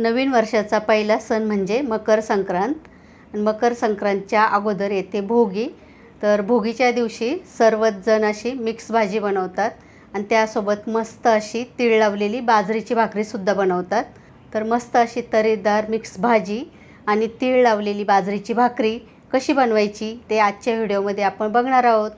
नवीन वर्षाचा पहिला सण म्हणजे मकर संक्रांत. मकर संक्रांतच्या अगोदर येते भोगी. तर भोगीच्या दिवशी सर्वच जण अशी मिक्स भाजी बनवतात. आणि त्यासोबत मस्त अशी तीळ लावलेली बाजरीची भाकरीसुद्धा बनवतात. तर मस्त अशी तरीदार मिक्स भाजी आणि तीळ लावलेली बाजरीची भाकरी कशी बनवायची ते आजच्या व्हिडिओमध्ये आपण बघणार आहोत.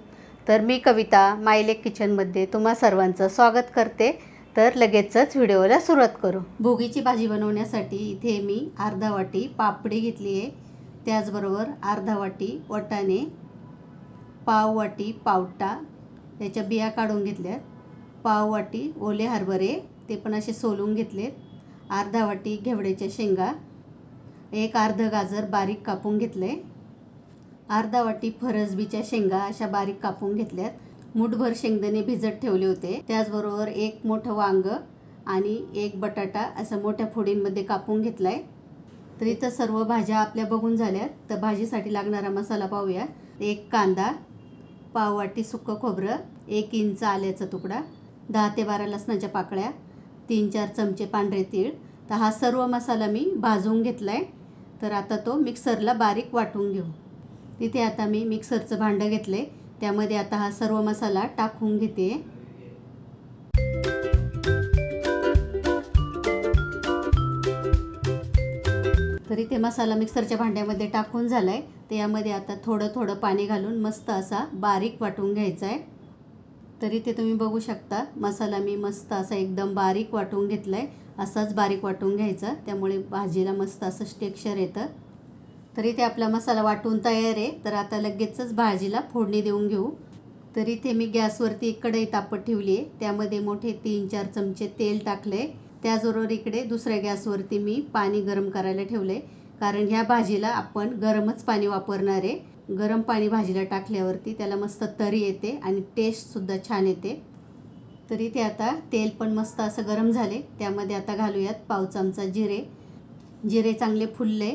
तर मी कविता मायलेक किचनमध्ये तुम्हा सर्वांचं स्वागत करते. तर लगेचच व्हिडिओला सुरुवात करू. भोगीची भाजी बनवण्यासाठी इथे मी अर्धा वाटी पापडी घेतली आहे. त्याचबरोबर अर्धा वाटी वटाणे पाव वाटी पावटा त्याच्या बिया काढून घेतल्यात. पाव वाटी ओले हरभरे ते पण असे सोलून घेतलेत. अर्धा वाटी घेवड्याच्या शेंगा एक अर्ध गाजर बारीक कापून घेतले अर्धा वाटी फरसबीच्या शेंगा अशा बारीक कापून घेतल्यात. मुठभर शेंगदाणे भिजत ठेवले होते. त्याचबरोबर एक मोठं वांग आणि एक बटाटा असं मोठ्या फोडींमध्ये कापून घेतला आहे तर इथं सर्व भाज्या आपल्या बघून झाल्यात. तर भाजीसाठी लागणारा मसाला पाहूया. एक कांदा पाव वाटी सुक्कं खोबरं एक इंच आल्याचा तुकडा दहा ते बारा लसणाच्या पाकळ्या तीन चार चमचे पांढरे तीळ. तर हा सर्व मसाला मी भाजून घेतला आहे तर आता तो मिक्सरला बारीक वाटून घेऊ. तिथे आता मी मिक्सरचं भांडं घेतलं आहे त्यामध्ये आता हा सर्व मसाला टाकून घेते. तर इथे मसाला मिक्सरच्या भांड्यामध्ये टाकून झाला आहे तर यामध्ये आता थोडं थोडं पाणी घालून मस्त असा बारीक वाटून घ्यायचा आहे तर इथे तुम्ही बघू शकता मसाला मी मस्त असा एकदम बारीक वाटून घेतला आहे असाच बारीक वाटून घ्यायचा. त्यामुळे भाजीला मस्त असं टेक्स्चर येतं. तर इथे आपला मसाला वाटून तयार आहे. तर आता लगेचच भाजीला फोडणी देऊन घेऊ. तर इथे मी गॅसवरती एक कढई तापत ठेवली आहे. त्यामध्ये मोठे तीन चार चमचे तेल टाकले त्याचबरोबर इकडे दुसऱ्या गॅसवरती मी पाणी गरम करायला ठेवले कारण ह्या भाजीला आपण गरमच पाणी वापरणार आहे. गरम पाणी भाजीला टाकल्यावरती त्याला मस्त तरी येते आणि टेस्टसुद्धा छान येते. तर इथे आता तेल पण मस्त असं गरम झाले. त्यामध्ये आता घालूयात पाव चमचा जिरे. जिरे चांगले फुलले.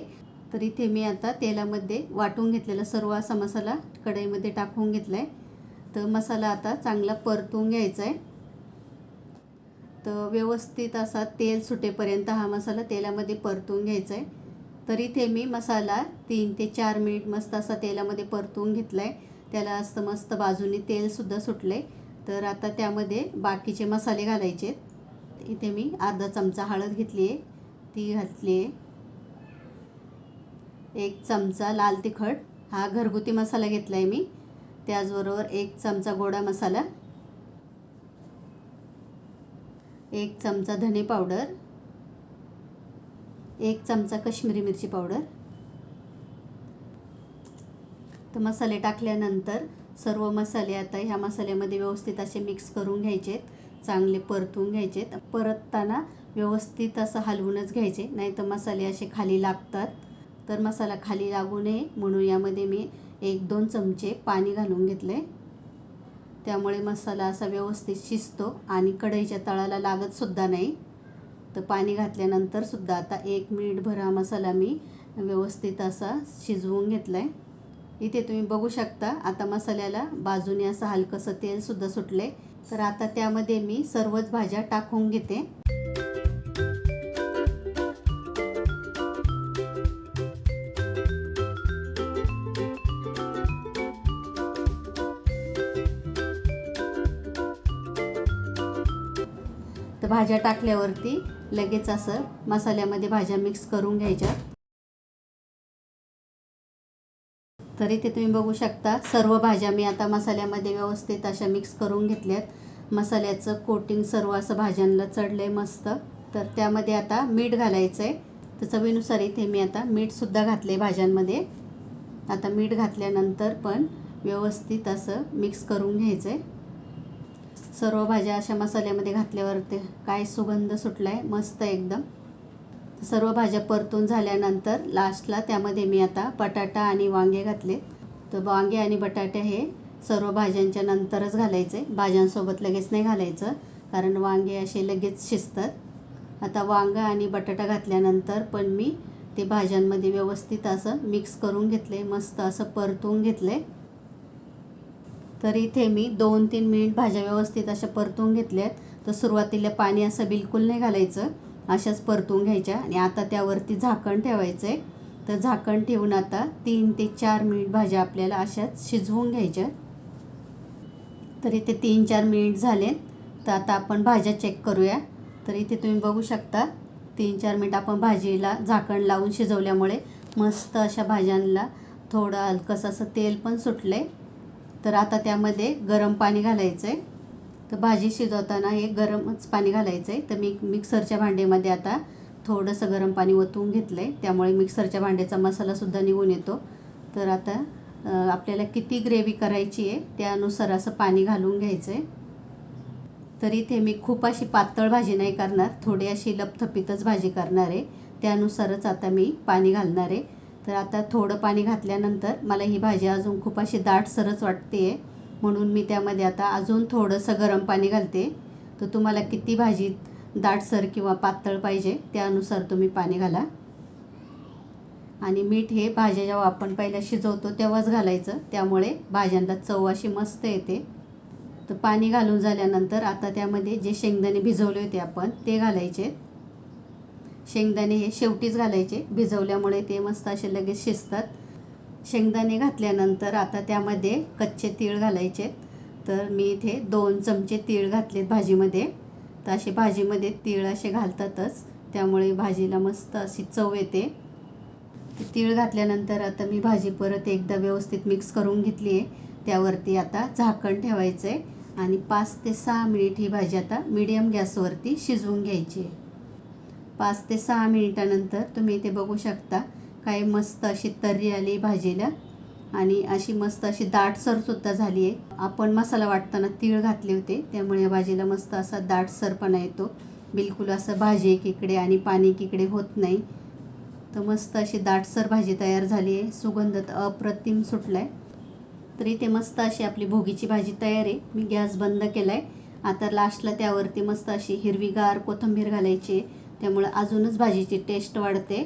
तर इथे मी आता तेलामध्ये वाटून घेतलेला सर्व असा मसाला कढईमध्ये टाकून घेतला आहे तर मसाला आता चांगला परतून घ्यायचा आहे तर व्यवस्थित असा तेल सुटेपर्यंत हा मसाला तेलामध्ये परतून घ्यायचा आहे तर इथे मी मसाला तीन ते चार मिनिट मस्त असा तेलामध्ये परतून घेतला आहे त्याला असं मस्त बाजूने तेलसुद्धा सुटले तर आता त्यामध्ये बाकीचे मसाले घालायचे इथे मी अर्धा चमचा हळद घेतली आहे ती घातली आहे एक चमचा लाल तिखट हा घरगुती मसाला घेतला आहे मी. त्याचबरोबर एक चमचा गोडा मसाला एक चमचा धने पावडर एक चमचा कश्मीरी मिरची पावडर. तर मसाले टाकल्यानंतर सर्व मसाले आता ह्या मसाल्यामध्ये व्यवस्थित असे मिक्स करून घ्यायचे चांगले परतून घ्यायचे परतताना व्यवस्थित असं हलवूनच घ्यायचे नाही तर मसाले असे खाली लागतात. तर मसाला खाली लागू नये. म्हणून यामध्ये मी एक दोन चमचे पाणी घालून घेतले त्यामुळे मसाला असा व्यवस्थित शिजतो आणि कढईच्या तळाला लागतसुद्धा नाही. तर पाणी घातल्यानंतर सुद्धा आता एक मिनिटभर हा मसाला मी व्यवस्थित असा शिजवून घेतला आहे इथे तुम्ही बघू शकता आता मसाल्याला बाजूने असं हलकंसं तेलसुद्धा सुटलं आहे तर आता त्यामध्ये मी सर्वच भाज्या टाकून घेते. तर भाज्या टाकल्यावरती लगेच असं मसाल्यामध्ये भाज्या मिक्स करून घ्यायच्या. तर इथे तुम्ही बघू शकता सर्व भाज्या मी आता मसाल्यामध्ये व्यवस्थित अशा मिक्स करून घेतल्यात. मसाल्याचं कोटिंग सर्व असं भाज्यांना चढलं आहे मस्त. तर त्यामध्ये आता मीठ घालायचं आहे तर चवीनुसार इथे मी आता मीठसुद्धा घातले भाज्यांमध्ये. आता मीठ घातल्यानंतर पण व्यवस्थित असं मिक्स करून घ्यायचं आहे सर्व भाज्या अशा मसाल्यामध्ये घातल्यावर ते काय सुगंध सुटला आहे मस्त एकदम. सर्व भाज्या परतून झाल्यानंतर लास्टला त्यामध्ये मी आता बटाटा आणि वांगे घातले. तर वांगे आणि बटाटे हे सर्व भाज्यांच्या नंतरच घालायचे. भाज्यांसोबत लगेच नाही घालायचं कारण वांगे असे लगेच शिजतात. आता वांगं आणि बटाटा घातल्यानंतर पण मी ते भाज्यांमध्ये व्यवस्थित असं मिक्स करून घेतले मस्त असं परतून घेतले तर इथे मी दोन तीन मिनिट भाज्या व्यवस्थित अशा परतून घेतल्यात. तर सुरुवातीला पाणी असं बिलकुल नाही घालायचं. अशाच परतून घ्यायच्या आणि आता त्यावरती झाकण ठेवायचं आहे तर झाकण ठेवून आता तीन ते चार मिनिट भाज्या आपल्याला अशाच शिजवून घ्यायच्या. तर इथे तीन चार मिनिट झाले तर आता आपण भाज्या चेक करूया. तर इथे तुम्ही बघू शकता तीन चार मिनिट आपण भाजीला झाकण लावून शिजवल्यामुळे मस्त अशा भाज्यांना थोडं हलकंसं असं तेल पण सुटलं आहे तर आता त्यामध्ये गरम पाणी घालायचं आहे तर भाजी शिजवताना हे गरमच पाणी घालायचं आहे तर मी मिक्सरच्या भांड्यामध्ये आता थोडंसं गरम पाणी ओतून घेतलं आहे त्यामुळे मिक्सरच्या भांड्याचा मसालासुद्धा निघून येतो. तर आता आपल्याला किती ग्रेव्ही करायची आहे त्यानुसार असं पाणी घालून घ्यायचं आहे तर इथे मी खूप अशी पातळ भाजी नाही करणार. थोडी अशी लपथपीतच भाजी करणार आहे. त्यानुसारच आता मी पाणी घालणार आहे. तर आता थोडं पाणी घातल्यानंतर मला ही भाजी अजून खूप अशी दाटसरच वाटते आहे म्हणून मी त्यामध्ये आता अजून थोडंसं गरम पाणी घालते. तर तुम्हाला किती भाजी दाटसर किंवा पातळ पाहिजे त्यानुसार तुम्ही पाणी घाला. आणि मीठ हे भाज्या जेव्हा आपण पहिल्या शिजवतो तेव्हाच घालायचं. त्यामुळे भाज्यांना चव अशी मस्त येते. तर पाणी घालून झाल्यानंतर आता त्यामध्ये जे शेंगदाणे भिजवले होते आपण ते घालायचे. शेंगदाणे हे शेवटीच घालायचे. भिजवल्यामुळे ते मस्त असे लगेच शिजतात. शेंगदाणे घातल्यानंतर आता त्यामध्ये कच्चे तीळ घालायचे. तर मी इथे दोन चमचे तीळ घातलेत भाजीमध्ये. तर असे भाजीमध्ये तीळ असे घालतातच. त्यामुळे भाजीला मस्त अशी चव येते. तीळ घातल्यानंतर आता मी भाजी परत एकदा व्यवस्थित मिक्स करून घेतली आहे. त्यावरती आता झाकण ठेवायचं आहे आणि पाच ते सहा मिनिट ही भाजी आता मीडियम गॅसवरती शिजवून घ्यायची आहे. पाच ते सहा मिनिटानंतर तुम्ही इथे बघू शकता. काय मस्त अशी तर्री आली भाजीला. आणि अशी मस्त अशी दाटसरसुद्धा झाली आहे. आपण मसाला वाटताना तीळ घातले होते. त्यामुळे या भाजीला मस्त असा दाटसरपणा येतो. बिलकुल असं भाजी एकीकडे आणि पाणी एकीकडे होत नाही. तर मस्त अशी दाटसर भाजी तयार झाली आहे. सुगंध तर अप्रतिम सुटला आहे तर इथे मस्त अशी आपली भोगीची भाजी तयार आहे. मी गॅस बंद केला आहे आता लास्टला त्यावरती मस्त अशी हिरवीगार कोथिंबीर घालायची आहे. त्यामुळे अजूनच भाजीची टेस्ट वाढते.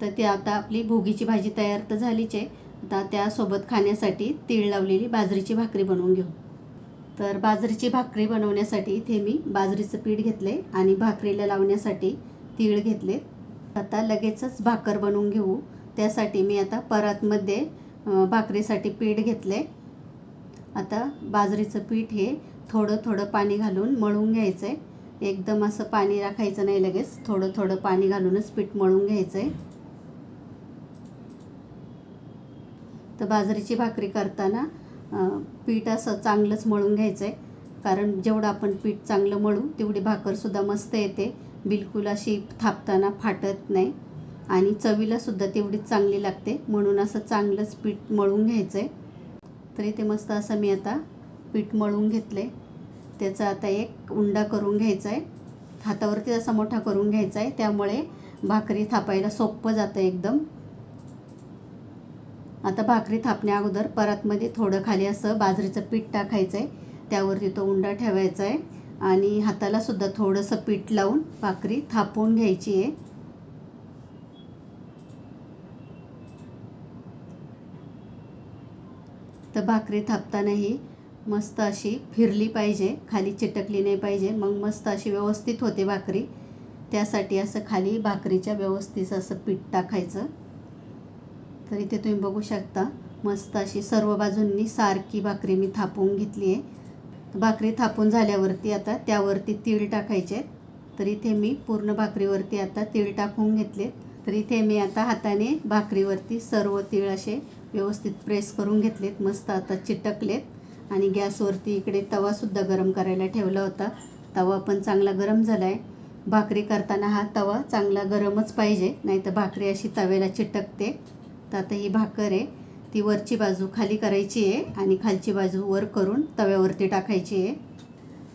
तर ती आता आपली भोगीची भाजी तयार तर झालीच आहे. आता त्यासोबत खाण्यासाठी तीळ लावलेली बाजरीची भाकरी बनवून घेऊ. तर बाजरीची भाकरी बनवण्यासाठी इथे मी बाजरीचं पीठ घेतलं आहे आणि भाकरीला लावण्यासाठी तीळ घेतले आता लगेचच भाकर बनवून घेऊ. त्यासाठी मी आता परातमध्ये भाकरीसाठी पीठ घेतले आता बाजरीचं पीठ हे थोडं थोडं पाणी घालून मळून घ्यायचं आहे एकदम असं पाणी राखायचं नाही लगेच. थोडं थोडं पाणी घालूनच पीठ मळून घ्यायचं आहे तर बाजरीची भाकरी करताना पीठ असं चांगलंच मळून घ्यायचं आहे कारण जेवढं आपण पीठ चांगलं मळू तेवढी भाकरसुद्धा मस्त येते. बिलकुल अशी थापताना फाटत नाही. आणि चवीलासुद्धा तेवढीच चांगली लागते. म्हणून असं चांगलंच पीठ मळून घ्यायचं आहे तर इथे मस्त असं मी आता पीठ मळून घेतलं आहे त्याचा आता एक उंडा करून घ्यायचा आहे हातावरती असा मोठा करून घ्यायचा आहे त्यामुळे भाकरी थापायला सोपं जातं एकदम. आता भाकरी थापण्या अगोदर परतमध्ये थोडं खाली असं बाजरीचं पीठ टाकायचं आहे त्यावरती तो उंडा ठेवायचा आहे आणि हाताला सुद्धा थोडंसं पीठ लावून भाकरी थापून घ्यायची आहे. तर भाकरी थापतानाही मस्त अशी फिरली पाहिजे खाली चिटकली नाही पाहिजे. मग मस्त अशी व्यवस्थित होते भाकरी. त्यासाठी असं खाली भाकरीच्या व्यवस्थित असं पीठ टाकायचं. तर इथे तुम्ही बघू शकता मस्त अशी सर्व बाजूंनी सारखी भाकरी मी थापून घेतली आहे. भाकरी थापून झाल्यावरती आता त्यावरती तीळ टाकायचे. तर इथे मी पूर्ण भाकरीवरती आता तीळ टाकून घेतले. तर इथे मी आता हाताने भाकरीवरती सर्व तीळ असे व्यवस्थित प्रेस करून घेतलेत. मस्त आता चिटकलेत. आणि गॅसवरती इकडे तवासुद्धा गरम करायला ठेवला होता. तवा पण चांगला गरम झाला आहे भाकरी करताना हा तवा चांगला गरमच पाहिजे नाही तर भाकरी अशी तव्याला चिटकते. तर आता ही भाकर आहे ती वरची बाजू खाली करायची आहे आणि खालची बाजू वर करून तव्यावरती टाकायची आहे.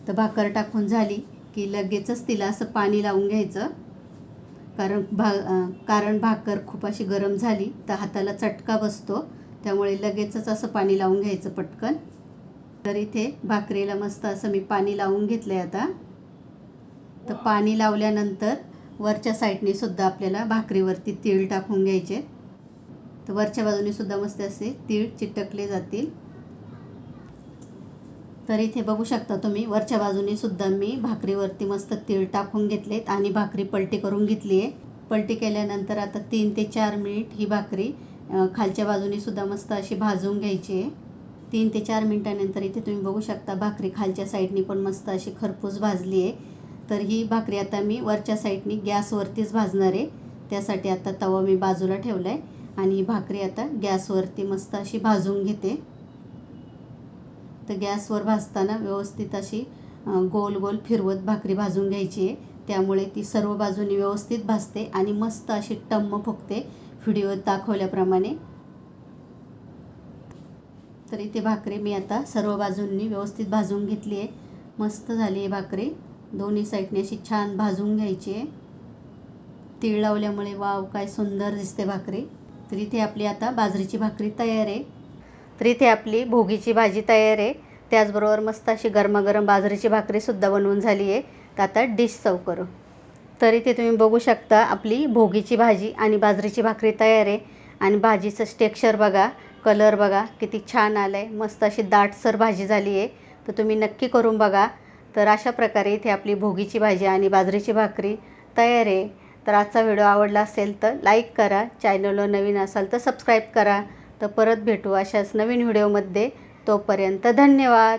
तर भाकर टाकून झाली की लगेचच तिला असं पाणी लावून घ्यायचं. कारण भा कारण भाकर खूप अशी गरम झाली तर हाताला चटका बसतो. त्यामुळे लगेचच असं पाणी लावून घ्यायचं पटकन. तर इथे भाकरीला मस्त असं मी पाणी लावून घेतलं आहे आता. तर पाणी लावल्यानंतर वरच्या साईडने सुद्धा आपल्याला भाकरीवरती तीळ टाकून घ्यायचे. तर वरच्या बाजूने सुद्धा मस्त असे तीळ चिटकले जातील. तर इथे बघू शकता तुम्ही वरच्या बाजूने सुद्धा मी भाकरीवरती मस्त तीळ टाकून घेतलेत आणि भाकरी पलटी करून घेतली आहे. पलटी केल्यानंतर आता तीन ते चार मिनिट ही भाकरी खालच्या बाजूने सुद्धा मस्त अशी भाजून घ्यायची आहे. तीन ते चार मिनटानंतर इथे तुम्ही बघू शकता भाकरी खालच्या साईडनी पण मस्त अशी खरपूस भाजली आहे. तर ही भाकरी आता मी वरच्या साईडनी गॅसवरतीच भाजणार आहे. त्यासाठी आता तवा मी बाजूला ठेवला आहे आणि ही भाकरी आता गॅसवरती मस्त अशी भाजून घेते. तर गॅसवर भाजताना व्यवस्थित अशी गोल गोल फिरवत भाकरी भाजून घ्यायची आहे. त्यामुळे ती सर्व बाजूनी व्यवस्थित भाजते आणि मस्त अशी टम्म फुगते व्हिडिओत दाखवल्याप्रमाणे तर इथे भाकरी मी आता सर्व बाजूंनी व्यवस्थित भाजून घेतली आहे. मस्त झाली आहे भाकरी. दोन्ही साईडने अशी छान भाजून घ्यायची आहे. तीळ लावल्यामुळे वाव काय सुंदर दिसते भाकरी. तर इथे आपली आता बाजरीची भाकरी तयार आहे. तर इथे आपली भोगीची भाजी तयार आहे. त्याचबरोबर मस्त अशी गरमागरम बाजरीची भाकरीसुद्धा बनवून झाली आहे. तर आता डिश सर्व करू. तर इथे तुम्ही बघू शकता आपली भोगीची भाजी आणि बाजरीची भाकरी तयार आहे. आणि भाजीचं टेक्स्चर बघा. कलर बघा किती छान आलं आहे मस्त अशी दाटसर भाजी झाली आहे. तर तुम्ही नक्की करून बघा. तर अशा प्रकारे इथे आपली भोगीची भाजी आणि बाजरीची भाकरी तयार आहे. तर आजचा व्हिडिओ आवडला असेल तर लाईक करा. चॅनलवर नवीन असाल तर सबस्क्राईब करा. तर परत भेटू अशाच नवीन व्हिडिओमध्ये. तोपर्यंत धन्यवाद.